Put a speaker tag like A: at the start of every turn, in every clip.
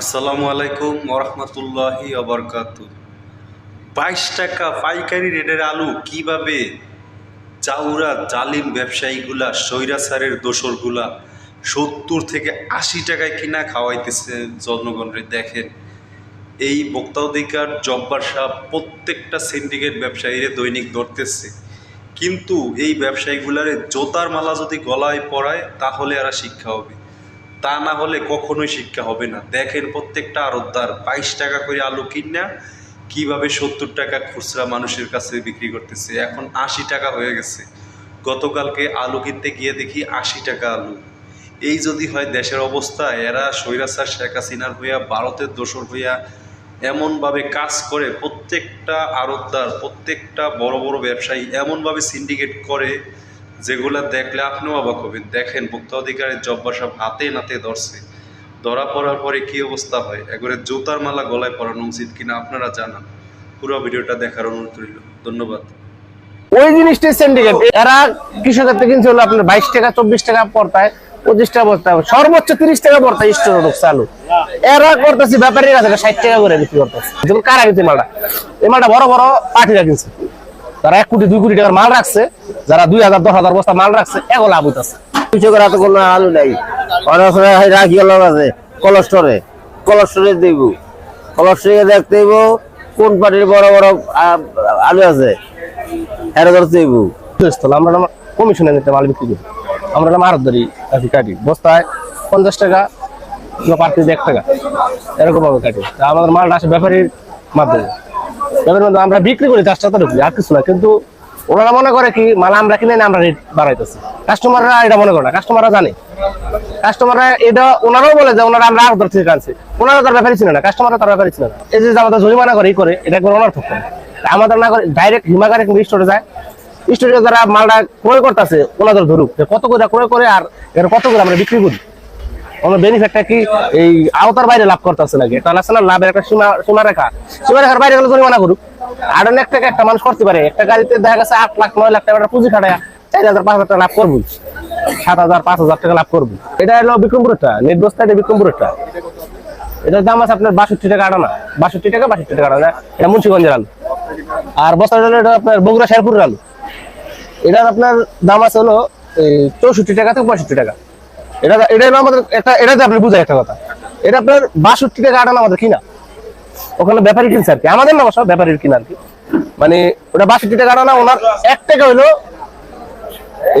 A: আসসালামু আলাইকুম ওরহমতুল্লাহি অবরকাত বাইশ টাকা পাইকারি রেটের আলু কীভাবে চাউরা জালিম ব্যবসায়ীগুলা স্বৈরাচারের দোসরগুলা সত্তর থেকে আশি টাকায় কিনা খাওয়াইতেছে জনগণরে দেখেন। এই ভোক্তাধিকার জব্বার সাহ প্রত্যেকটা সিন্ডিকেট ব্যবসায়ীরে দৈনিক ধরতেছে। কিন্তু এই ব্যবসায়ীগুলারে জোতার মালা যদি গলায় পড়ায় তাহলে এরা শিক্ষা হবে। তা না হলে কখনোই শিক্ষা হবে না। দেখেন প্রত্যেকটা আড়তদার, বাইশ টাকা করে আলু কিনা, কীভাবে সত্তর টাকা খুচরা মানুষের কাছে বিক্রি করতেছে। এখন আশি টাকা হয়ে গেছে। গতকালকে আলু কিনতে গিয়ে দেখি আশি টাকা আলু। এই যদি হয় দেশের অবস্থা, এরা স্বৈরাচার, শেখ হাসিনার হইয়া, ভারতের দোসর হইয়া এমনভাবে কাজ করে, প্রত্যেকটা আড়তদার, প্রত্যেকটা বড় বড় ব্যবসায়ী এমনভাবে সিন্ডিকেট করে যেগুলা দেখলে আপনিও অবাক হবেন। দেখেন ভোক্তা অধিকারের জব্বার সব হাতে নাতে ধরছে। ধরা পড়ার পরে কি অবস্থা হয়? একবারে জুতার মালা গলায় পরানো উচিত কিনা আপনারা জানান। পুরো ভিডিওটা দেখার অনুরোধ রইল। ধন্যবাদ।
B: ওই জিনিসটাই সিন্ডিকেট এরা কৃষকের থেকে কিনছে হলো আপনার বাইশ টাকা, চব্বিশ টাকা পড়তায়, পঁচিশ টাকা পড়তায়, সর্বোচ্চ তিরিশ টাকা পড়তায় স্টোর ঢুকছে আলু এরা করতেছে, ব্যাপারীর ষাট টাকা করে বিক্রি করতেছে। যেমন কারা কিনছে মালটা? এই মালটা বড় বড় পার্টিরা কিনছে। তারা এক কোটি দুই কোটি টাকার মাল রাখছে যারা দুই হাজার দশ হাজার বস্তা মাল রাখছে এগো লাভ হইতেছে।
C: কৃষকের হাতে কোনো আলু নাই। অনেক রাখি আছে কলস্টরে কলস্টরে দিব। কলস্টরে দেখতে দিব কোন পার্টির বড় বড় আলু আছে এর দিব
B: আমরা কমিশনে নিতে মাল বিক্রি করি। আমরা না মারত ধরি কাটি বস্তায় পঞ্চাশ টাকা কিংবা পার কেজি এক টাকা এরকম ভাবে কাটি। তা আমাদের মালটা আসে ব্যাপারীর মাধ্যমে। মাধ্যমে আমরা বিক্রি করি চারটা তো ঢুকলি আর কিছু না। কিন্তু ওনারা মনে করে কি, মাল আমরা কিনে আমরা রেট বাড়াইতেছি। কাস্টমাররা এটা মনে করে না কাস্টমাররা জানে। কাস্টমাররা এটা ওনারাও বলে যে, ওনারা আমরা আগে থেকে আনছি। ওনারা তার ব্যাপারই ছিল না কাস্টমাররা তার ব্যাপারই ছিল না। এই যে আমাদের জরিমানা করে করে, এটা একবার ওনার ঠক আমাদের না করে ডাইরেক্ট হিমাগারে কিংবা স্টোরে যায়। স্টোরে যারা মালটা ক্রয় করতেছে, ওনাদের ধরুক যে কত করে ক্রয় করে আর এর কত করে আমরা বিক্রি করি। আমার বেনিফিটটা কি এই আওতার বাইরে লাভ করতেছে নাকি? এটা আছে লাভের একটা সীমা সীমা রেখা সীমা রেখার বাইরে গেলে জরিমানা করুক। আর এক টাকা একটা মানুষ করতে পারে। একটা গাড়িতে দেখা গেছে আট লাখ, নয় লাখ টাকা পুঁজি খাটায় চার হাজার, পাঁচ হাজার টাকা লাভ করব সাত হাজার, পাঁচ হাজার টাকা লাভ করব এটা হলো বিক্রমপুরেরটা নেট বস্তা এটা বিক্রমপুরেরটা। এটার দাম আছে আপনার বাষট্টি টাকা আটানা। বাষট্টি টাকা বাষট্টি টাকা আটানা। এটা মুন্সিগঞ্জের আলু আর বস্তা হলো এটা আপনার বগুড়া শেরপুরের আলু এটার আপনার দাম আছে হলো চৌষট্টি টাকা থেকে পঁয়ষট্টি টাকা। এটা এটা হলো আমাদের একটা এটাতে আপনি বুঝাই একটা কথা। এটা আপনার বাষট্টি টাকা আটানা আমাদের কিনা। ওখানে ব্যাপারী কিনছে আর কি। আমাদের না অবশ্য ব্যাপারীর কিনা আর কি। মানে ওটা বাষট্টি টাকা আটানা ওনার এক টাকা হইল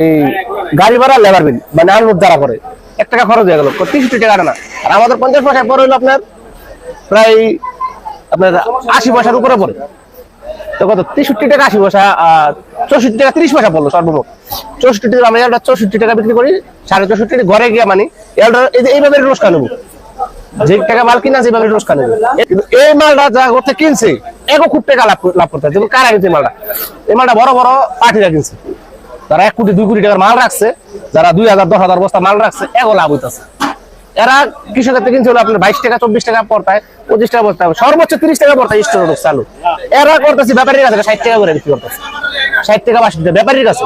B: এই গাড়ি ভাড়া লেবার বিল মানে আনলোড যারা করে এক টাকা খরচ হয়ে গেল। তেষট্টি টাকা আটানা আর আমাদের পঞ্চাশ পয়সা পরে হইল আপনার প্রায় আপনার আশি পয়সার উপরে পড়ে। তো কত? তেষট্টি টাকা আশি পয়সা আহ, চৌষট্টি টাকা তিরিশ পয়সা পড়ল সর্বমোট। চৌষট্টি টাকা আমি একটা চৌষট্টি টাকা বিক্রি করি, সাড়ে চৌষট্টি ঘরে গিয়ে মানে যে এইভাবে রোজকা নেব। যে টাকা মাল কিনা যেভাবে রোজকা নেব। এই মালটা যা করতে কিনছে, এগো খুব টাকা লাভ লাভ করতে যেমন কারা কিনছে মালটা? এই মালটা বড় বড় পার্টিরা কিনছে। তারা এক কোটি, দুই কোটি টাকার মাল রাখছে। যারা দুই হাজার, দশ হাজার বস্তা মাল রাখছে, এগো লাভ হইতেছে। এরা কৃষকের থেকে কিনছে হলো আপনার বাইশ টাকা চব্বিশ টাকা পড়তায় পঁচিশ টাকা পড়তায় সর্বোচ্চ তিরিশ টাকা পড়তায় স্টোর আলু এরা করতেছে ব্যাপারীর কাছে ষাট টাকা করে বিক্রি করতেছে। ষাট টাকা টাকা ব্যাপারীর কাছে।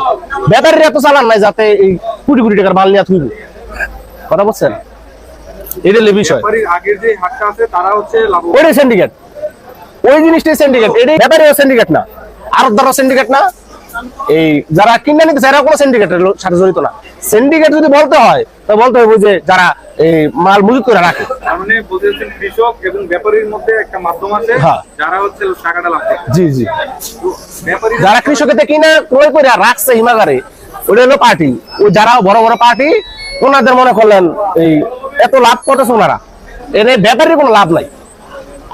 B: ব্যাপারীর এত চালান নাই যাতে এই কোটি কোটি টাকার মাল নিয়ে থুইব কথা বলছেন? এটা হলো বিষয়
D: ব্যাপারীর আগের যে হাটটা আছে তারা হচ্ছে লাভবান।
B: ওইটাই সিন্ডিকেট ওই জিনিসটাই সিন্ডিকেট এটাই ব্যাপারীও সিন্ডিকেট না। আর ধরো সিন্ডিকেট না। এই যারা কিনে নিতে এরা কোনো সিন্ডিকেটের সাথে জড়িত না। সিন্ডিকেট যদি বলতে হয় তো বলতে হবে যে যারা এই মাল মজুত করে রাখে।
D: মানে কৃষক এবং ব্যাপারীর মধ্যে একটা মাধ্যম আছে
B: হ্যাঁ।
D: যারা হচ্ছে টাকাটা লাভ করে।
B: জি জি। যারা কৃষকের থেকে কিনে ক্রয় করে রাখছে হিমাগারে ওটা হলো পার্টি। ও যারা বড় বড় পার্টি ওনাদের মনে করলেন এই এত লাভ করতেছে ওনারা। এনে ব্যাপারীর কোনো লাভ নাই।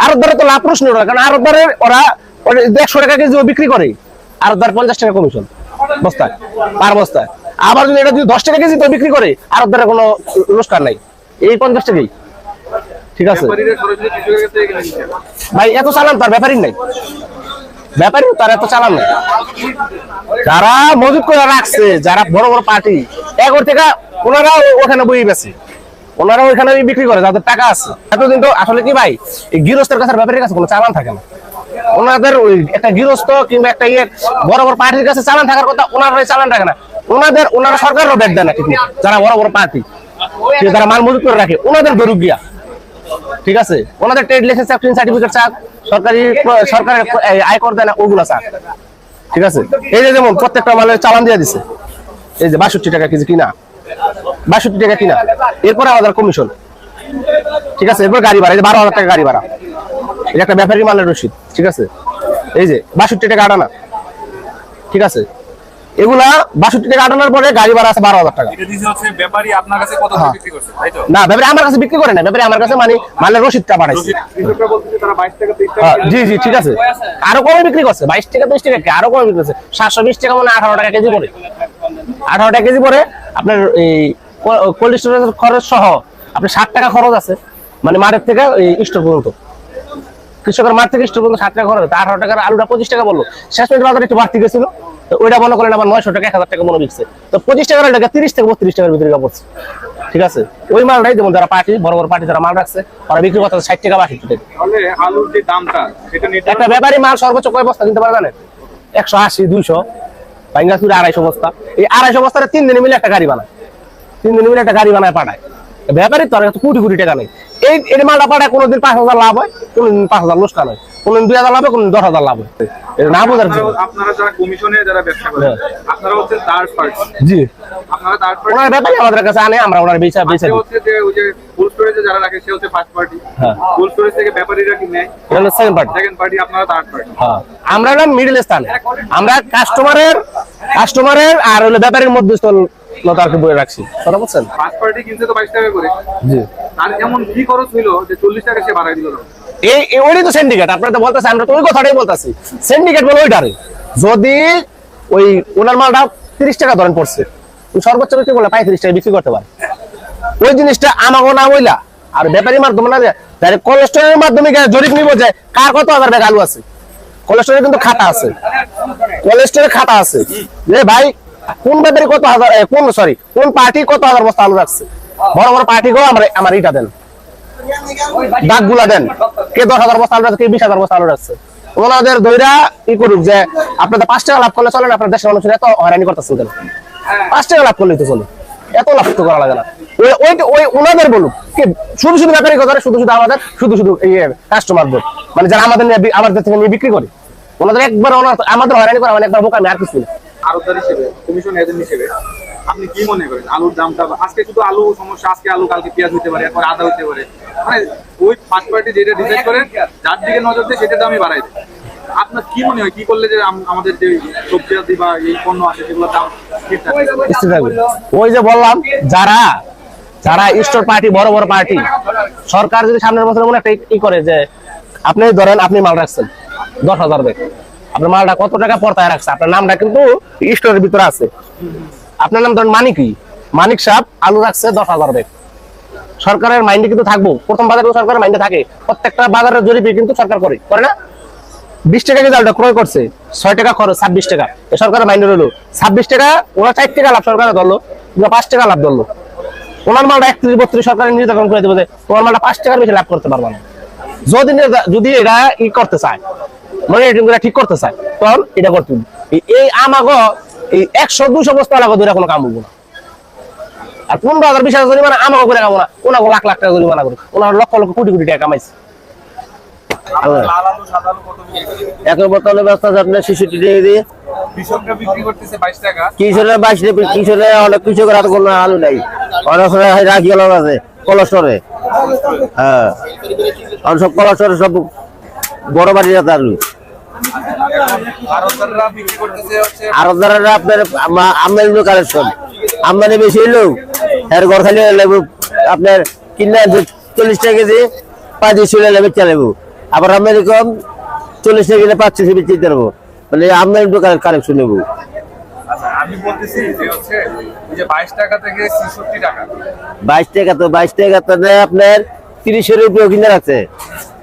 B: আরও ধরে তো লাভ প্রশ্ন কারণ আরও ধরে ওরা ওরা একশো টাকা কেজি বিক্রি করে। আর ধর পঞ্চাশ টাকা কমিশন বস্তায়, পার বস্তায়। আবার যদি এটা যদি দশ টাকা কেজি তো বিক্রি করে আর ধরে কোনো রোজগার নাই। এই পঞ্চাশ টাকাই। ঠিক আছে? ভাই, এত চালান তার ব্যাপারই নাই। ব্যাপারই তার এত চালান নাই। যারা মজুত করে রাখছে, যারা বড় বড় পার্টি এগর থেকে ওনারা ওখানে বই বেছে। ওনারা ওইখানে বিক্রি করে, যাদের টাকা আছে। এতদিন তো আসলে কি ভাই, এই গৃহস্থের কাছে ব্যাপারের কাছে কোনো চালান থাকে না। ওনাদের ওই একটা গৃহস্থ কিংবা একটা ইয়ে বড় বড় পার্টির কাছে চালান থাকার কথা ওনারা চালান থাকে না। ওনাদের ওনারা সরকারও ব্যাগ দেয় না ঠিক যারা বড় বড় পার্টি যারা মাল মজুত করে রাখে, ওনাদের দরুক গিয়া। ঠিক আছে? ওনাদের ট্রেড লাইসেন্স সার্টিফিকেট চাক, সরকারি সরকারের আয়কর দেয় না, ওগুলো চাক। ঠিক আছে? এই যে যেমন প্রত্যেকটা মালের চালান দিয়ে দিছে। এই যে বাষট্টি টাকা কেজি কিনা। বাষট্টি টাকা কিনা। এরপরে আমাদের কমিশন ঠিক আছে? এরপর গাড়ি ভাড়া, এই যে বারো হাজার টাকা গাড়ি ভাড়া। এটা একটা ব্যাপারী মালের রসিদ ঠিক আছে? এই যে বাষট্টি টাকা আটানা ঠিক আছে? এগুলা বাষট্টি টাকা আটানোর পরে গাড়ি ভাড়া আছে বারো হাজার টাকা। হ্যাঁ। না ব্যাপারে আমার কাছে বিক্রি করে না ব্যাপারে আমার কাছে মানে মালের রসিদটা পাঠাইছে। হ্যাঁ, জি জি ঠিক আছে। আরও কমে বিক্রি করছে বাইশ টাকা তেইশ টাকা? আরও কমে বিক্রি করছে। সাতশো বিশ টাকা মানে আঠারো টাকা কেজি পরে। আঠারো টাকা কেজি পরে আপনার এই কোল্ড স্টোরেজের খরচ সহ আপনার ষাট টাকা খরচ আছে মানে মাঠের থেকে এই স্টোর পর্যন্ত। কৃষকের মাঠ থেকে স্টোর পর্যন্ত ষাট টাকা খরচ আঠারো টাকার আলুটা পঁচিশ টাকা বলল। শেষ পর্যন্ত বাজার একটু বাড়তি গেছিল তো ওইটা মনে করেন আবার নয়শো টাকা এক হাজার টাকা মনে বিকছে। তো পঁচিশ টাকার আলুটা তিরিশ থেকে বত্রিশ টাকার ভিতরে পড়ছে ঠিক আছে? ওই মালটাই যেমন যারা পার্টি বড় বড় পার্টি যারা মাল রাখছে ওরা বিক্রি করতে ষাট টাকা
D: তাহলে আলুর যে দামটা
B: একটা ব্যাপারী মাল সর্বোচ্চ কয় বস্তা কিনতে পারে জানেন? একশো আশি দুইশো। বাইঙ্গাসুরে আড়াইশো বস্তা। এই আড়াইশো বস্তাটা তিন দিনে মিলে একটা গাড়ি বানায়। তিন দিনে মিলে একটা গাড়ি বানায় পাঠায়। ব্যাপারী তো আর কোটি কোটি টাকা নেই। এই মালটা পাঠায় কোনোদিন পাঁচ হাজার লাভ হয় কোনোদিন পাঁচ হাজার লোসকান হয় কোনোদিন দুই হাজার লাভ হয় কোনোদিন দশ হাজার লাভ হয়। এটা না বোঝার
D: আপনারা- আপনারা যারা কমিশনে যারা ব্যবসা করেন
B: হ্যাঁ।
D: আপনারা হচ্ছে থার্ড পার্টি
B: জি।
D: আপনারা থার্ড পার্টি
B: ওনার ব্যাপারী আমাদের কাছে আনে আমরা ওনার বেচা বেচা দিই।
D: হচ্ছে যে ওই যে কোল্ড স্টোরেজে যারা রাখে সে হচ্ছে ফার্স্ট পার্টি
B: হ্যাঁ।
D: স্টোরেজ থেকে ব্যাপারীরা কি নেয়?
B: এটা সেকেন্ড পার্টি
D: সেকেন্ড পার্টি আপনারা থার্ড পার্টি
B: হ্যাঁ। আমরা হলাম মিডল স্থানে আমরা কাস্টমারের কাস্টমারের আর হলো ব্যাপারীর মধ্যস্থলতা আর কি বলে রাখছি। কথা বলছেন?
D: ফার্স্ট পার্টি কিনছে তো বাইশ টাকা করে।
B: জি।
D: আর এমন কি খরচ হইল যে চল্লিশ টাকা সে বাড়াই দিল
B: এই ওইটাই তো সিন্ডিকেট আপনারা তো বলতেছেন আমরা তো ওই কথাটাই বলতেছি। সিন্ডিকেট বলে ওইটারে। যদি ওই ওনার মালটা তিরিশ টাকা ধরেন পড়ছে সর্বোচ্চ বিক্রি করলে পঁয়ত্রিশ টাকা বিক্রি করতে পারে। ওই জিনিসটা আমাকে না হইলা আর ব্যাপারীর মাধ্যমে না ডাইরেক্ট কোলেস্টোরের মাধ্যমে গিয়ে জরিপ নিব যে কার কত হাজার ব্যাগ আলু আছে। কোলেস্টোরের কিন্তু খাতা আছে। কোলেস্টোরের খাতা আছে। যে ভাই কোন ব্যাপারী কত হাজার কোন সরি কোন পার্টি কত হাজার বস্তা আলু রাখছে? বড় বড় পার্টি গো, আমার আমার ইটা দেন। দাগগুলা দেন। কে দশ হাজার বস্তা আলু রাখছে, কে বিশ হাজার বস্তা আলু রাখছে। ওনাদের দইরা ই করুক যে, আপনাদের পাঁচ টাকা লাভ করলে চলেন আপনার দেশের মানুষের এত হয়রানি করতেছেন কেন? পাঁচ টাকা লাভ করলেই তো চলে। এত লাভ তো করা লাগে না। ওই ওই ওনাদের বলুক কি, শুধু শুধু কথা শুধু শুধু আমাদের, শুধু শুধু এই কাস্টমারদের মানে যারা আমাদের আমাদের থেকে নিয়ে বিক্রি করে। ওনাদের একবার আমাদের হয়রানি করা মানে একবার বোকামি, আর কিছু না।
D: আড়তদার হিসেবে কমিশন এজেন্ট হিসেবে, আপনি কি মনে করেন? আলুর দামটা আজকে শুধু আলু সমস্যা, আজকে আলু, কালকে পেঁয়াজ পারে, এরপর আদা পারে। মানে ওই ফার্স্ট পার্টি যেটা ডিসাইড যার দিকে নজর দেয় সেটা দামই বাড়াই দেয়। আপনার কি মনে হয়? কি করলে যে আমাদের যে সবজি আদি বা এই পণ্য আছে, সেগুলোর দাম।
B: ওই যে বললাম, যারা যারা স্টোর পার্টি বড় বড় পার্টি সরকার যদি সামনের বছর মনে একটা ই করে যে, আপনি ধরেন, আপনি মাল রাখছেন, দশ হাজার ব্যাগ। আপনার মালটা কত টাকা পর্তায় রাখছে? আপনার নামটা কিন্তু স্টোরের ভিতরে আছে। আপনার নাম ধরেন মানিকই মানিক সাহেব, আলু রাখছে দশ হাজার ব্যাগ সরকারের মাইন্ডে কিন্তু থাকব। প্রথম বাজারে সরকারের মাইন্ডে থাকে। প্রত্যেকটা বাজারের জরিপে কিন্তু সরকার করে। করে না? বিশ টাকা কেজি আলুটা ক্রয় করছে। ছয় টাকা খরচ, ছাব্বিশ টাকা। সরকারের মাইন্ডে রইল। ছাব্বিশ টাকা, ওরা চার টাকা লাভ সরকারে ধরলো। ওরা পাঁচ টাকা লাভ ধরলো। ওনার মালটা একত্রিশ বত্রিশ সরকারের নির্ধারণ করে দেবে তোমার মালটা পাঁচ টাকার বেশি লাভ করতে পারবে না। যদি যদি এরা ই করতে চায় মানে এটা ঠিক করতে চায় তখন এটা করতে এই- আমাগো এই একশো দুশো বস্তা লাগো ধরে কোনো কাম হব না। আর পনেরো হাজার বিশ হাজার জরিমানা আমাকে করে খাব না। ওনাকে লাখ লাখ টাকা জরিমানা করে ওনার লক্ষ লক্ষ কোটি কোটি টাকা কামাইছে।
D: লাল আলু সাদা আলু কত বিক্রি করে?
C: এক বোতলে ব্যস্ত আছে আপনার শিশুটি দিয়ে দিয়ে
D: কৃষকরা বাইশ টাকা
C: কিশোরের বাইশ কিশোরে অনেক কৃষকের হাতে কোনো আলু নাই। অনেক সময় রাখি আলু আছে কলস্টরে হ্যাঁ। সব কলস্টরে সব বড় বাড়ির আলু আপনার আমদানি কালেকশন আমদানি বেশি হইলেও এর ঘর খালি আপনার কিনে চল্লিশ টাকা কেজি চালাবো আবার আমদানি কম চল্লিশ টাকা পাঁচ কেজি মানে আমদানি কালেকশন নেব।
D: আচ্ছা, আমি বলতেছি যে হচ্ছে যে বাইশ টাকা থেকে ছেষট্টি টাকা।
C: বাইশ টাকা তো বাইশ টাকা তো আপনার তিরিশের উপরে কিনে রাখছে।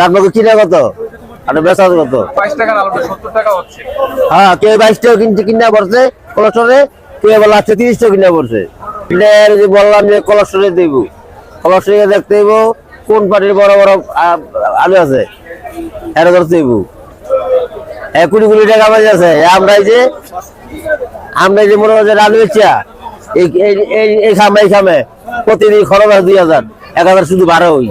C: আপনাকে কিনে কত? বেচা হ্যাঁ কেউ বাইশ টাকা কিনতে কিনা পড়ছে কোলেস্টরে কেউ বলে আচ্ছা তিরিশ টাকা কিনা পড়ছে। বললাম যে কোলেস্টরে দেব কোলেস্টরে দেখতে দেব কোন পার্টির বড় বড় আলু আছে দেব। কোটি কোটি টাকা বাজে আছে। আমরা যে আমরা যে মনে আলু বেচা এই এই- এই এই খামে এই খামে প্রতিদিন খরচ আছে দুই হাজার এক হাজার শুধু বারো হই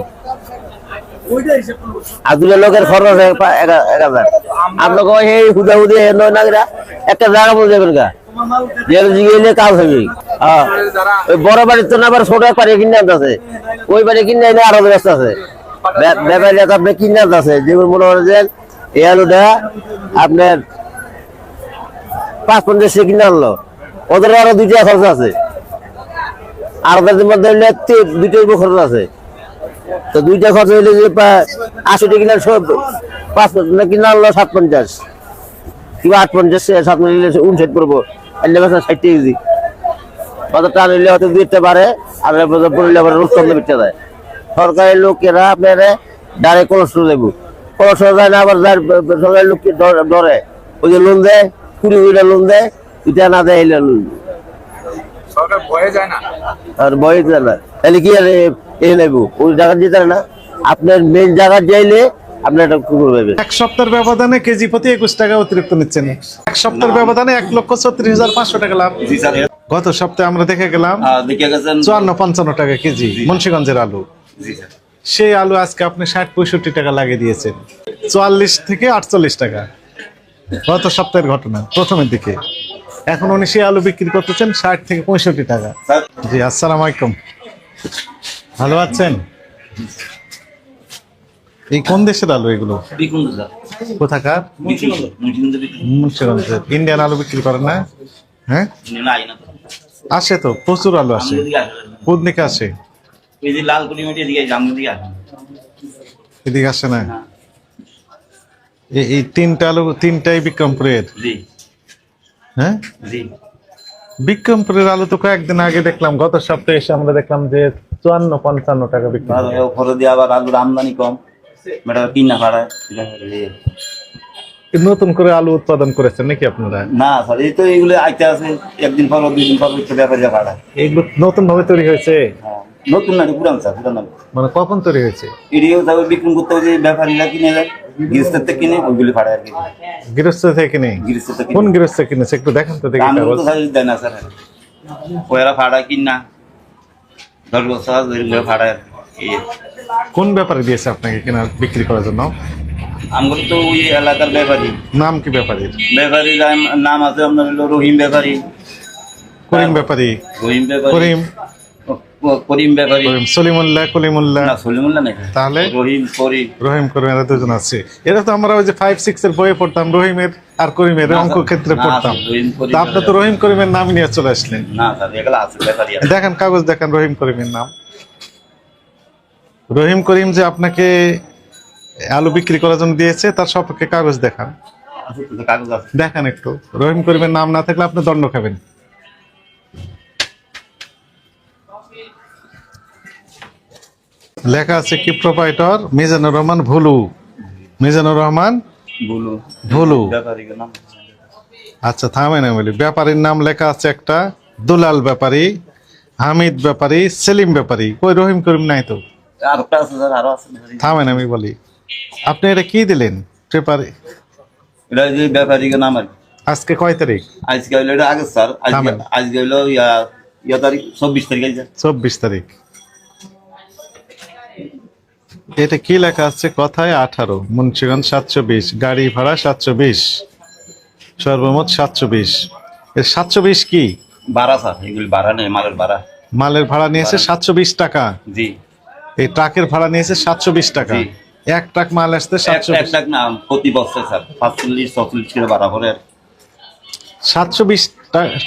C: লোকের খরচ আছে পা- এক এক হাজার। আপনাকে এই হুদা হুদে নয় নাগরা একটা জায়গা বলে দেবেন গা। জিগেলে কাজ হবে হ্যাঁ। ওই বড় বাড়ির তো না আবার ছোট বাড়ি কিনে আনতেছে ওই বাড়ি কিনে এনে আরও ব্যস্ত আছে। ব্যাপ- ব্যাপারী তো আপনি কিনে আনতেছে যেগুলো মনে করেন যে এই আলুটা আপনার পাঁচ পঞ্চাশ টাকা কিনে আনলো। ওদের আরও দুইটা খরচ আছে। আর ওদের মধ্যে হইলে দুইটা খরচ আছে। তো দুইটা খরচ হইলে যে প্রায় আশি টাকা কিনা সব পাঁচ না কিনা আনলো সাত পঞ্চাশ। কিংবা আট পঞ্চাশ সাত মিলে উনষাট পড়ব। এলে বেচা ষাট কেজি। কত টান হইলে হয়তো দিতে পারে আর পড়লে আবার রূপচন্দ্র বিকতে দেয়। সরকারি লোকেরা আপনার ডাইরেক্ট কোলেস্ট্রল দেবো। কোলেস্ট্রল দেয় না আবার যার সরকারি লোক ডরে ওই যে লোন দেয় কুড়ি কুড়ি লোন দেয় এটা না দেয় লোন
D: সরকার ভয়ে যায় না?
C: আর বই দেয় না। তাহলে কি আর এ- ওই জায়গা যেতে না আপনার মেন জায়গা যাইলে কুকুর পাবে
E: এক সপ্তাহের ব্যবধানে কেজি প্রতি একুশ টাকা অতিরিক্ত নিচ্ছেন। এক সপ্তাহের ব্যবধানে এক লক্ষ ছত্রিশ হাজার পাঁচশো টাকা লাভ। গত সপ্তাহে আমরা দেখে গেলাম
F: হ্যাঁ,
E: চুয়ান্ন পঞ্চান্ন টাকা কেজি মুন্সিগঞ্জের আলু। সেই আলু আজকে আপনি ষাট পঁয়ষট্টি টাকা লাগিয়ে দিয়েছেন। চুয়াল্লিশ থেকে আটচল্লিশ টাকা। গত সপ্তাহের ঘটনা প্রথমের দিকে। এখন উনি সেই আলু বিক্রি করতেছেন ষাট থেকে পঁয়ষট্টি টাকা। জি আসসালাম আলাইকুম। ভালো আছেন? এই কোন দেশের আলু এগুলো? কোথাকার? মুন্সিগঞ্জের ইন্ডিয়ান আলু বিক্রি করেন না? হ্যাঁ? আসে তো প্রচুর আলু আসে।
F: দিকে
E: আসে
F: এদিকে
E: আসে না। এই- তিনটা আলু তিনটাই বিক্রমপুরের? হ্যাঁ? বিক্রমপুরের আলু তো কয়েকদিন আগে দেখলাম গত সপ্তাহে এসে আমরা দেখলাম যে চুয়ান্ন পঞ্চান্ন টাকা বিক্রি
F: দিয়ে আবার আলুর আমদানি কম। মেটা কিনা
E: নতুন করে আলু উৎপাদন করেছেন নাকি আপনারা?
F: না স্যার এই তো এইগুলো আইতে আছে একদিন পর দুই দিন পর ব্যাপারে ভাড়ায়
E: এগুলো নতুন ভাবে তৈরি হয়েছে?
F: হ্যাঁ নতুন না পুরান স্যার পুরান
E: মানে কখন তৈরি হয়েছে?
F: এদিকেও যাবে বিক্রি করতে হবে যে ব্যাপারীরা কিনে যায় গৃহস্থের থেকে কিনে ওইগুলি ভাড়ায় আর কি।
E: গৃহস্থ থেকে নেই
F: গৃহস্থের থেকে
E: কোন গৃহস্থ কিনেছে একটু দেখেন তো দেখি
F: আমি তো স্যার দেয় না স্যার। ওরা ভাড়া কিনা দশ বছর ধরে ভাড়ায়
E: কোন ব্যাপারে দিয়েছে আপনাকে কিনা বিক্রি করার জন্য?
F: আমগুলো তো ওই এলাকার ব্যাপারী।
E: নাম কি ব্যাপারীর
F: ব্যাপারীর নাম- আছে আপনার হলো রহিম ব্যাপারী।
E: করিম ব্যাপারী।
F: রহিম ব্যাপারী।
E: করিম।
F: করিম ব্যাপারী।
E: সলিমুল্লাহ কলিমুল্লাহ।
F: না সলিমুল্লাহ নাকি
E: তাহলে?
F: রহিম করিম।
E: রহিম করিম এরা দুজন আছে। এরা তো আমরা ওই যে ফাইভ সিক্স এর বইয়ে পড়তাম রহিমের আর করিমের অঙ্ক ক্ষেত্রে পড়তাম।
F: রহিম
E: তা আপনি তো রহিম করিমের নাম নিয়ে চলে আসলেন।
F: না স্যার এগুলো আছে
E: দেখেন কাগজ দেখেন রহিম করিমের নাম। রহিম করিম যে আপনাকে আলু বিক্রি করার জন্য দিয়েছে তার সপক্ষে কাগজ দেখান। দেখান একটু। রহিম করিমের নাম না থাকলে আপনি দণ্ড খাবেন। লেখা আছে কি প্রোপাইটর মিজানুর রহমান ভুলু। মিজানুর রহমান
F: বলু
E: ভুলু। আচ্ছা থামেন আমি বলি। ব্যাপারীর নাম লেখা আছে একটা দুলাল ব্যাপারী হামিদ ব্যাপারী সেলিম ব্যাপারী। কই রহিম করিম নাই তো?
F: আর একটা আছে স্যার আরও আছে ব্যাপারী।
E: থামেন আমি বলি। আপনি এটা কি দিলেন? পেপারে
F: এটা যে ব্যাপারী নাম আর
E: আজকে কয় তারিখ?
F: আজকে হইল এটা আগে স্যার। আজকে আজকে হইল ইয়া ইয়া তারিখ চব্বিশ তারিখ
E: চব্বিশ তারিখ। এটা কি লেখা আছে? কথায় আঠারো মুন্সিগঞ্জ সাতশো বিশ গাড়ি ভাড়া সাতশো বিশ সর্বমোট সাতশো বিশ। এর সাতশো বিশ কি?
F: বাড়া স্যার এগুলি বাড়া নেই মালের বাড়া
E: মালের ভাড়া নিয়েছে সাতশো বিশ টাকা?
F: জি।
E: এই ট্রাকের ভাড়া নিয়েছে সাতশো বিশ টাকা। এক ট্রাক মাল আসতে সাতশো
F: এক লাখ না প্রতি বছর স্যার পাঁচচল্লিশ ছচল্লিশ কিলো বাড়া করে
E: সাতশো বিশ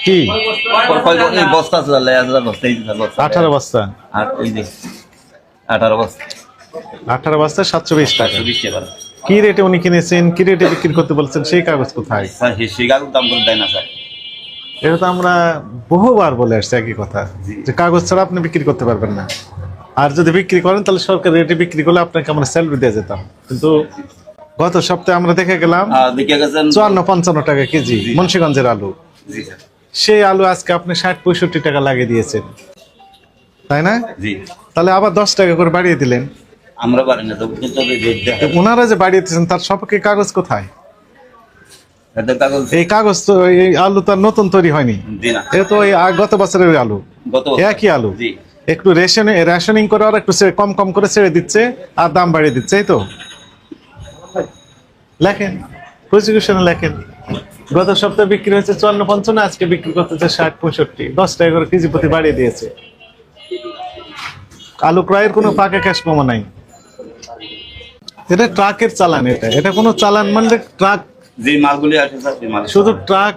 E: কি?
F: বস্তা
E: আঠারো বস্তা।
F: আঠারো বস্তা।
E: আঠারো বস্তা সাতশো বিশ টাকা। কি রেটে উনি কিনেছেন? কি রেটে বিক্রি করতে বলছেন? সেই কাগজ কোথায়?
F: হিসি কাগজ দাম করে দেয় না স্যার।
E: এটা তো আমরা বহুবার বলে আসছি একই কথা। যে কাগজ ছাড়া আপনি বিক্রি করতে পারবেন না। আর যদি বিক্রি করেন তাহলে সরকারি রেটে বিক্রি করলে আপনাকে আমরা স্যালারি দিয়ে যেতাম। কিন্তু গত সপ্তাহে আমরা দেখে গেলাম চুয়ান্ন পঞ্চান্ন টাকা কেজি মুন্সিগঞ্জের আলু। সেই আলু আজকে আপনি ষাট পঁয়ষট্টি টাকা লাগিয়ে দিয়েছেন। তাই না? তাহলে আবার দশ টাকা করে বাড়িয়ে দিলেন।
F: আমরা পারি না দেখা।
E: ওনারা যে বাড়িয়ে দিয়েছেন তার সপক্ষে কাগজ কোথায়?
F: কাগজ
E: এই কাগজ তো এই আলু তার নতুন তৈরি হয়নি।
F: জি না।
E: এ তো এই আ- গত বছরের আলু।
F: গত বছর।
E: একই আলু।
F: জি।
E: একটু রেশনে রেশনিং করে আর একটু কম কম করে ছেড়ে দিচ্ছে আর দাম বাড়িয়ে দিচ্ছে এই তো? লেখেন। প্রসিকিউশনে লেখেন। গত সপ্তাহে বিক্রি হয়েছে চুয়ান্ন পঞ্চান্ন আজকে বিক্রি করতেছে ষাট পঁয়ষট্টি। দশ টাকা করে কেজি প্রতি বাড়িয়ে দিয়েছে। আলু ক্রয়ের কোনো পাকা ক্যাশ কমা নাই। এটা ট্রাকের চালান এটা। এটা কোনো চালান মানে ট্রাক
F: যে মালগুলি মাল
E: শুধু ট্রাক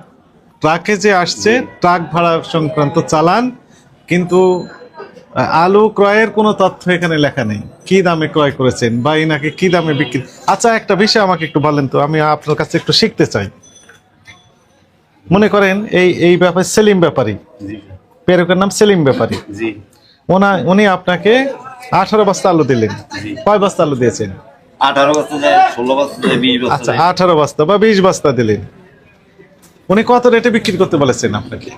E: ট্রাকে যে আসছে ট্রাক ভাড়া সংক্রান্ত চালান কিন্তু আলু ক্রয়ের কোনো তথ্য এখানে লেখা নেই। কি দামে ক্রয় করেছেন? বা এনাকে কি দামে বিক্রি? আচ্ছা একটা বিষয় আমাকে একটু বলেন তো আমি আপনার কাছে একটু শিখতে চাই। মনে করেন এই এই ব্যাপার সেলিম ব্যাপারী। পেরকের নাম সেলিম ব্যাপারী।
F: জি।
E: ওনা উনি আপনাকে আঠারো বস্তা আলু দিলেন। কয় বস্তা আলু দিয়েছেন?
F: আঠারো বছর যায় ষোলো বছর যায় বিশ বছর
E: আচ্ছা আঠারো বস্তা বা বিশ বস্তা দিলেন। উনি কত রেটে বিক্রি করতে বলেছেন আপনাকে?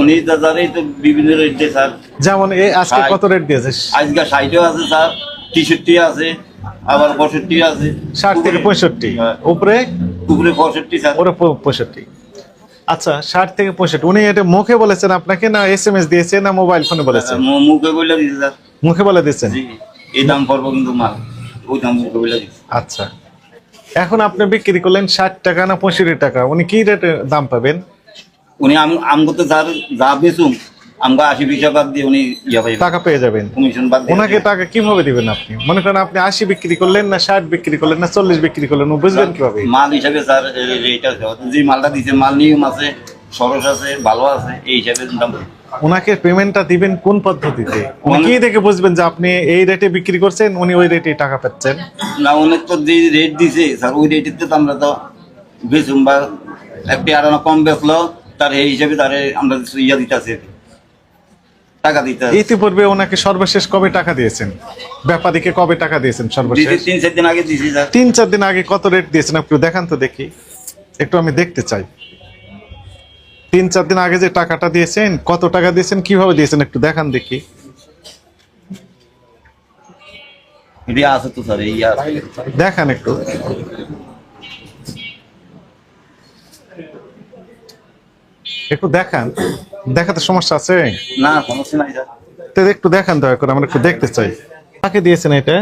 F: উনি দাদারই তো বিভিন্ন রেট দেয় স্যার।
E: যেমন এই আজকে কত রেট দিয়েছে?
F: আজকে ষাটও আছে স্যার। তেষট্টি আছে আবার পঁয়ষট্টি আছে।
E: ষাট থেকে পঁয়ষট্টি।
F: হ্যাঁ।
E: উপরে?
F: উপরে পঁয়ষট্টি স্যার।
E: ওরে পঁয়ষট্টি। আচ্ছা ষাট থেকে পঁয়ষট্টি। উনি এটা মুখে বলেছেন আপনাকে না এস এম এস দিয়েছে না মোবাইল ফোনে বলেছেন?
F: মুখে বলে স্যার।
E: মুখে বলে দিয়েছেন?
F: এই দাম পড়ব কিন্তু মাল। ওই দাম বলে
E: আচ্ছা। এখন আপনি বিক্রি করলেন ষাট টাকা না পঁয়ষট্টি টাকা উনি কি রেটে দাম পাবেন?
F: উনি আম আমগো তো স্যার যা বেচুম আমগো আশি বিশ বাদ দিয়ে উনি
E: টাকা পেয়ে যাবেন।
F: কমিশন বাদ
E: ওনাকে টাকা কীভাবে দিবেন আপনি? মনে করেন আপনি আশি বিক্রি করলেন না ষাট বিক্রি করলেন না চল্লিশ বিক্রি করলেন বুঝবেন কীভাবে?
F: মাল হিসাবে স্যার এইটা যে মালটা দিছে মাল নিয়ম আছে সরস আছে ভালো আছে এই হিসাবে দাম
E: ওনাকে পেমেন্টটা দিবেন কোন পদ্ধতিতে? উনি কি দেখে বুঝবেন যে আপনি এই রেটে বিক্রি করছেন উনি ওই রেটে টাকা পাচ্ছেন?
F: না উনি তো যে রেট দিছে স্যার ওই রেটের তো আমরা তো বেচুম বা একটি আর কম বেচলো তার এই হিসাবে তারে আমরা ইয়া দিতেছে টাকা দিতে
E: ইতিপূর্বে ওনাকে সর্বশেষ কবে টাকা দিয়েছেন? ব্যাপারীকে কবে টাকা দিয়েছেন সর্বশেষ?
F: তিন চার দিন আগে দিছি স্যার
E: তিন চার দিন আগে কত রেট দিয়েছেন? একটু দেখান তো দেখি। একটু আমি দেখতে চাই। তিন চার দিন আগে যে টাকাটা দিয়েছেন কত টাকা দিয়েছেন কীভাবে দিয়েছেন একটু দেখান দেখি।
F: আর
E: দেখান একটু। একটু দেখান। দেখাতে সমস্যা আছে?
F: না সমস্যা নাই
E: একটু দেখান দয়া করে আমরা একটু দেখতে চাই। কাকে দিয়েছেন এটা?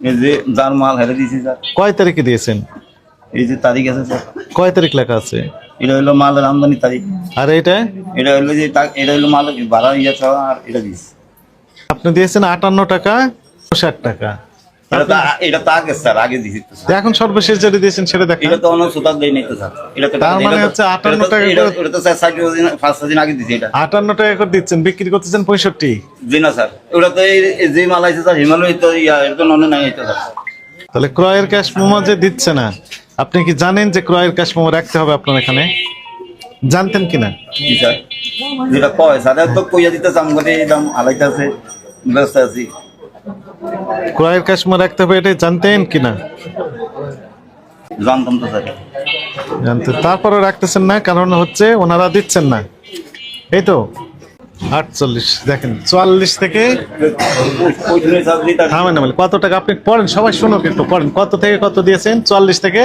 F: এই যে যার মাল হেরে দিছি স্যার।
E: কয় তারিখে দিয়েছেন?
F: এই যে তারিখ আছে স্যার।
E: কয় তারিখ লেখা আছে?
F: এটা হলো মালের আমদানি তারিখ।
E: আর এটা?
F: এটা হলো যে এটা হলো মাল ভাড়া ইয়ে ছাড়া আর এটা দিস।
E: আপনি দিয়েছেন আটান্ন টাকা ষাট টাকা।
F: এটা তো আগে স্যার আগে দিছি তো স্যার।
E: তো এখন সর্বশেষ যেটা দিয়েছেন সেটা দেখেন।
F: এটা তো অন্য সুতার দেয় নাই তো স্যার। এটা তো
E: তার মানে হচ্ছে 58 টাকা
F: এটা- তো স্যার ষাট দিন আগে দিছি এটা।
E: আটান্ন টাকা করে দিচ্ছেন বিক্রি করতেছেন পঁয়ষট্টি।
F: জি না স্যার। ওটা তো এই যে মাল স্যার হিমালয় তো ইয়া এটা তো ননে নাই এটা স্যার।
E: তাহলে ক্রয়ের ক্যাশ মোমো যে দিচ্ছে না আপনি কি জানেন যে ক্রয়ের ক্যাশ মোমো রাখতে হবে আপনার এখানে? জানতেন কিনা?
F: যেটা কয় তো কইয়া দাম আলাইতেছে ব্যস্ত আছি।
E: ক্রয়ের ক্যাশ মোমো রাখতে হবে এটা জানতেন কিনা?
F: জানতাম তো স্যার।
E: জানতেন। তারপরে রাখতেছেন না কারণ হচ্ছে ওনারা দিচ্ছেন না। এই তো? আটচল্লিশ দেখেন চুয়াল্লিশ থেকে থামেন না কত টাকা আপনি পড়েন? সবাই শুনুক একটু পড়েন। কত থেকে কত দিয়েছেন? চুয়াল্লিশ থেকে?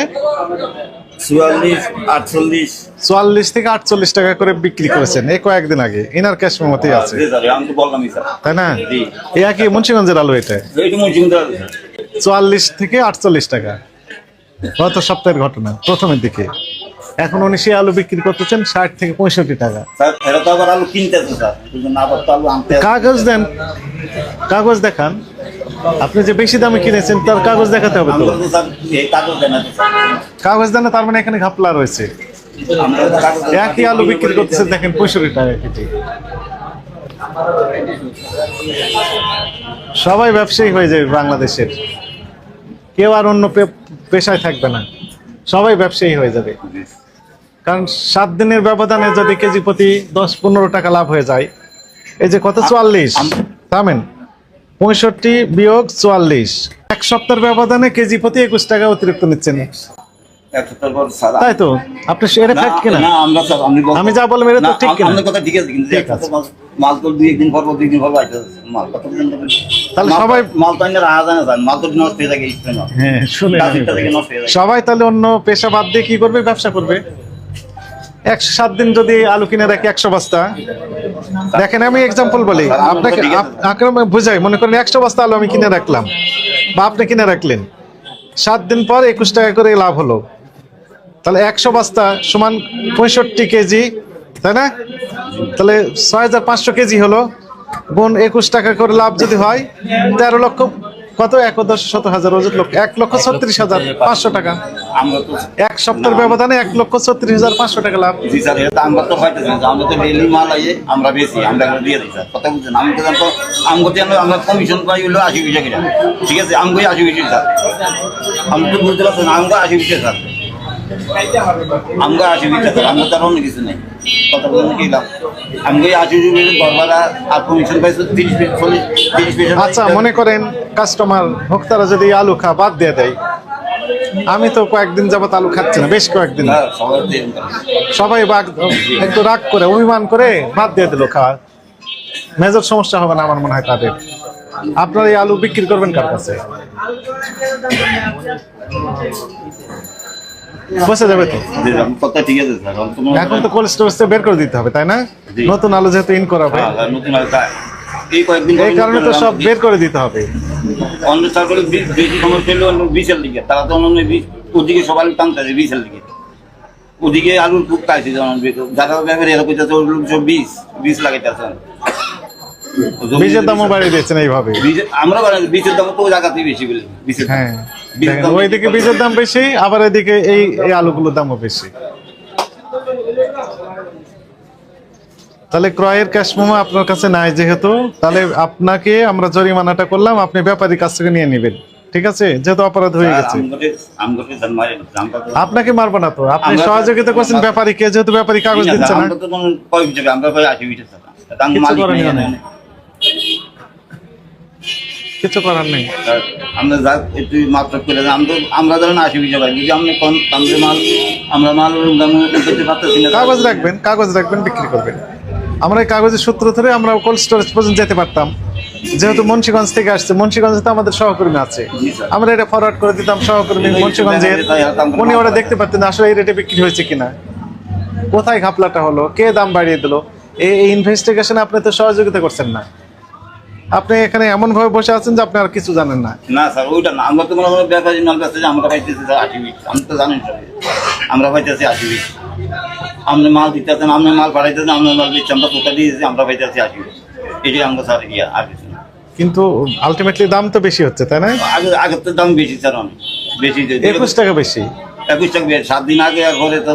F: চুয়াল্লিশ
E: থেকে আটচল্লিশ টাকা করে বিক্রি করেছেন। এই কয়েকদিন আগে। ইনার ক্যাশ মেমোতেই আছে। তাই না? একই মুন্সিগঞ্জের আলু এটা? চুয়াল্লিশ থেকে আটচল্লিশ টাকা। গত সপ্তাহের ঘটনা প্রথমের দিকে। এখন উনি সে আলু বিক্রি করতেছেন ষাট থেকে পঁয়ষট্টি টাকা।
F: আবার আলু কিনতেছে
E: কাগজ দেন। কাগজ দেখান। আপনি যে বেশি দামে কিনেছেন তার কাগজ দেখাতে হবে তো।
F: কাগজ দেন না
E: কাগজ দেন তার মানে এখানে ঘাপলা রয়েছে। একই আলু বিক্রি করতেছেন দেখেন পঁয়ষট্টি টাকা কেজি। সবাই ব্যবসায়ী হয়ে যাবে বাংলাদেশের। কেউ আর অন্য পেশায় থাকবে না। সবাই ব্যবসায়ী হয়ে যাবে। কারণ সাত দিনের ব্যবধানে যদি কেজি প্রতি দশ পনেরো টাকা লাভ হয়ে যায় এই যে কত? চুয়াল্লিশ। থামেন। পঁয়ষট্টি বিয়োগ চুয়াল্লিশ। এক সপ্তাহের ব্যবধানে কেজি প্রতি একুশ টাকা অতিরিক্ত নিচ্ছেন। তাই তো? আপনি এটা ফ্যাক্ট কিনা? আমি যা বললাম এটা তো ঠিক কিনা?
F: কথা ঠিক আছে কিন্তু
E: ঠিক
F: এক সপ্তাহ মাল- মাল তো দুই একদিন পর পর দুই দিন পর পর মাল কত
E: তাহলে সবাই-
F: মাল তো আইনে রাখা যায় মাল তো নষ্ট হয়ে থাকে
E: হ্যাঁ শুনে। সবাই তাহলে অন্য পেশা বাদ দিয়ে কি করবে? ব্যবসা করবে? একশো সাত দিন যদি আলু কিনে রাখি একশো বস্তা। দেখেন আমি এক্সাম্পল বলি। আপনাকে আপ- আক্রমে বুঝাই মনে করেন একশো বস্তা আলু আমি কিনে রাখলাম। বা আপনি কিনে রাখলেন। সাত দিন পর একুশ টাকা করে লাভ হলো। তাহলে একশো বস্তা সমান পঁয়ষট্টি কেজি তাই না? তাহলে ছয় হাজার পাঁচশো কেজি হলো। গুণ একুশ টাকা করে লাভ যদি হয় তেরো লক্ষ কত? এক দশ শত হাজার ওজন লক্ষ এক লক্ষ ছত্রিশ হাজার পাঁচশো টাকা।
F: আমরা তো
E: এক সপ্তাহের ব্যবধানে এক লক্ষ ছত্রিশ হাজার পাঁচশো টাকা লাভ।
F: জি স্যার এটা আমরা তো পাইতেছি না। আমরা তো ডেইলি মাল আইয়ে আমরা বেশি আমরা এগুলো দিয়ে দিই স্যার। কথা বুঝছেন আমি তো জানতো আমগো দিয়ে আমরা- কমিশন পাই হলো আশি পয়সা কিনা ঠিক আছে আমগোই আশি পয়সা স্যার। আমি তো বুঝতে পারছেন আমগো আশি পয়সা স্যার। আমগো আশি পয়সা স্যার। আমরা তার অন্য কিছু নেই। কথা বলতে কি লাভ? আমগোই আশি পয়সা গড়বারা আর কমিশন পাইছো তিরিশ পয়সা চল্লিশ তিরিশ পয়সা
E: আচ্ছা মনে করেন কাস্টমার ভোক্তারা যদি আলু খা বাদ দিয়ে দেয় আমি তো কয়েকদিন যাবত আলু খাচ্ছি না বেশ কয়েকদিন।
F: সবাই করে।
E: সবাই বাগ একটু রাগ করে অভিমান করে বাদ দিয়ে দিল খাওয়া। মেজর সমস্যা হবে না আমার মনে হয় তাদের। আপনার এই আলু বিক্রি করবেন কার কাছে? বসে যাবে তো?
F: জি, আমার কথা ঠিক আছে স্যার। আমি তো
E: এখন তো কোল্ড স্টোরেজ বের করে দিতে হবে তাই না? নতুন আলু যেহেতু ইন
F: হ্যাঁ, এই কয়েকদিন
E: এই কারণে তো সব বের করে দিতে হবে।
F: অন্য সরকারি বি- বেশি অন্য বিশের দিকে। তারা তো অন্য বি- ওদিকে সবাই টানতেছে দিকে। ওদিকে আলুর খুব যারা ব্যাপারে এরা ওগুলো সব বিষ বিষ লাগাইতেছে।
E: বীজের দামও বাড়িয়ে দিয়েছেন এইভাবে।
F: আমরা বীজের দাম তো জায়গাতেই বেশি বলে বীজের দাম।
E: হ্যাঁ।
F: বীজের দাম
E: ওইদিকে বীজের দাম বেশি আবার এদিকে এই এই আলুগুলোর দামও বেশি। তাহলে ক্রয়ের ক্যাশ মোমো আপনার কাছে নাই যেহেতু তাহলে আপনাকে আমরা জরিমানাটা করলাম আপনি ব্যাপারীর কাছ থেকে নিয়ে নেবেন। ঠিক আছে? যেহেতু অপরাধ হয়ে গেছে। আপনাকে মারবো না তো। আপনি সহযোগিতা করছেন ব্যাপারীকে যেহেতু ব্যাপারী কাগজ দিচ্ছে না। কিছু করার নেই
F: আমরা যা একটু মাত্র করে আমরা আমরা ধরেন আশি বিঘা ভাই যদি আপনি কোন আমাদের মাল আমরা মাল পারতেছি না
E: কাগজ রাখবেন কাগজ রাখবেন বিক্রি করবেন। আমরা এই কাগজের সূত্র ধরে আমরা কোল্ড স্টোরেজ পর্যন্ত যেতে পারতাম। যেহেতু মুন্সিগঞ্জ থেকে আসছে, মুন্সিগঞ্জে তো আমাদের সহকর্মী আছে। আমরা এটা ফরওয়ার্ড করে দিতাম সহকর্মী
F: দাম
E: উনি ওরা দেখতে পারতেন আসলে এই রেটে বিক্রি হয়েছে কিনা। কোথায় ঘাপলাটা হলো? কে দাম বাড়িয়ে দিল? এই ইনভেস্টিগেশনে আপনি তো সহযোগিতা করছেন না। আপনি এখানে এমন ভাবে বসে আছেন যে আপনি আর কিছু জানেন না।
F: না স্যার, ওইটা না। আমরা তো মনে করেন ব্যাপারী মাল কাছে আমরা পাইতেছি আশি আমি তো জানেন আমরা পাইতেছি আশি আপনি মাল দিতেছেন আপনি মাল পাঠাইতেছেন আপনার মাল দিচ্ছি আমরা কোথা দিয়েছি আমরা পাইতেছি বিঘ এটাই আমরা স্যার ইয়া আর কিছু না।
E: কিন্তু আলটিমেটলি দাম তো বেশি হচ্ছে তাই না?
F: আগে আগের তো দাম বেশি স্যার অনেক বেশি
E: একুশ টাকা বেশি।
F: একুশ টাকা বেশি। সাত দিন আগে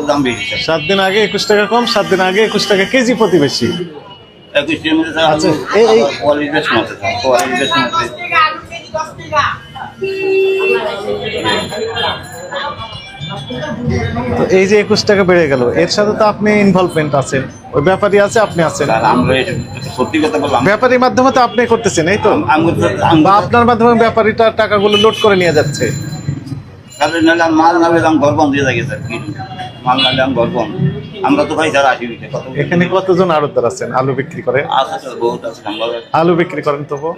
F: দাম বেশি
E: সাত দিন আগে একুশ টাকা কম সাত দিন আগে একুশ টাকা কেজি প্রতি বেশি।
F: একুশ টাকার মধ্যে স্যার
E: আচ্ছা, এই- এই-
F: কোয়ালিটি বেশ মতো কোয়ালিটি বেশ মতো।
E: তো এই যে একুশ টাকা বেড়ে গেল এর সাথে তো আপনি ইনভলভমেন্ট আছেন ওই ব্যাপারী আছে আপনি আছেন। ব্যাপারীর মাধ্যমে তো আপনি করতেছেন এই তো? বা আপনার মাধ্যমে ব্যাপারীটা টাকাগুলো লোড করে নিয়ে যাচ্ছে।
F: মাল নামে দাম ঘর বন্ধ হয়ে মাল নামে দাম ঘর বন্ধ। আমরা তো ভাই স্যার আসি
E: এখানে কতজন আড়তদার আছেন? আলু বিক্রি করে? আলু বিক্রি করেন তবু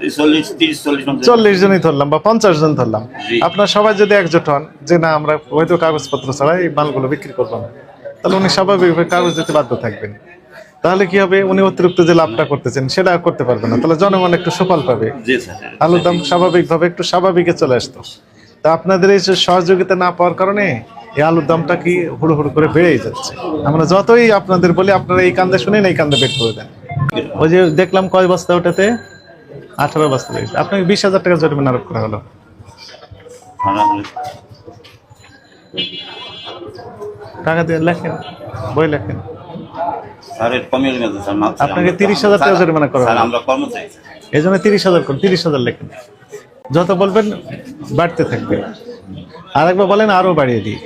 F: চল্লিশ
E: জনই ধরলাম বা পঞ্চাশ জন ধরলাম। আপনার সবাই যদি একজোট হন যে না আমরা হয়তো কাগজপত্র ছাড়া এই মালগুলো বিক্রি করব না তাহলে উনি স্বাভাবিকভাবে কাগজ দিতে বাধ্য থাকবেন। তাহলে কি হবে? উনি অতিরিক্ত যে লাভটা করতেছেন সেটা করতে পারবে না। তাহলে জনগণ একটু সুফল পাবে। আলুর দাম স্বাভাবিকভাবে একটু স্বাভাবিকে চলে আসতো। তা আপনাদের এই সহযোগিতা না পাওয়ার কারণে এই আলুর দামটা কি হুড়ো হুড়ো করে বেড়েই যাচ্ছে। আমরা যতই আপনাদের বলি আপনারা এই কান্দে শুনেন এই কান্দে বের করে দেন। ওই যে দেখলাম কয় বস্তা ওটাতে? আঠারো বস্তা লেগেছে। আপনাকে বিশ হাজার টাকা জরিমানা আরোপ করা হলো। টাকা দিয়ে লেখেন বই লেখেন। আপনাকে
F: আমরা-
E: 30,000 টাকা জরিমানা করা। এই জন্য তিরিশ হাজার করুন তিরিশ হাজার লেখেন। যত বলবেন বাড়তে থাকবে। আর একবার বলেন আরও বাড়িয়ে দিই।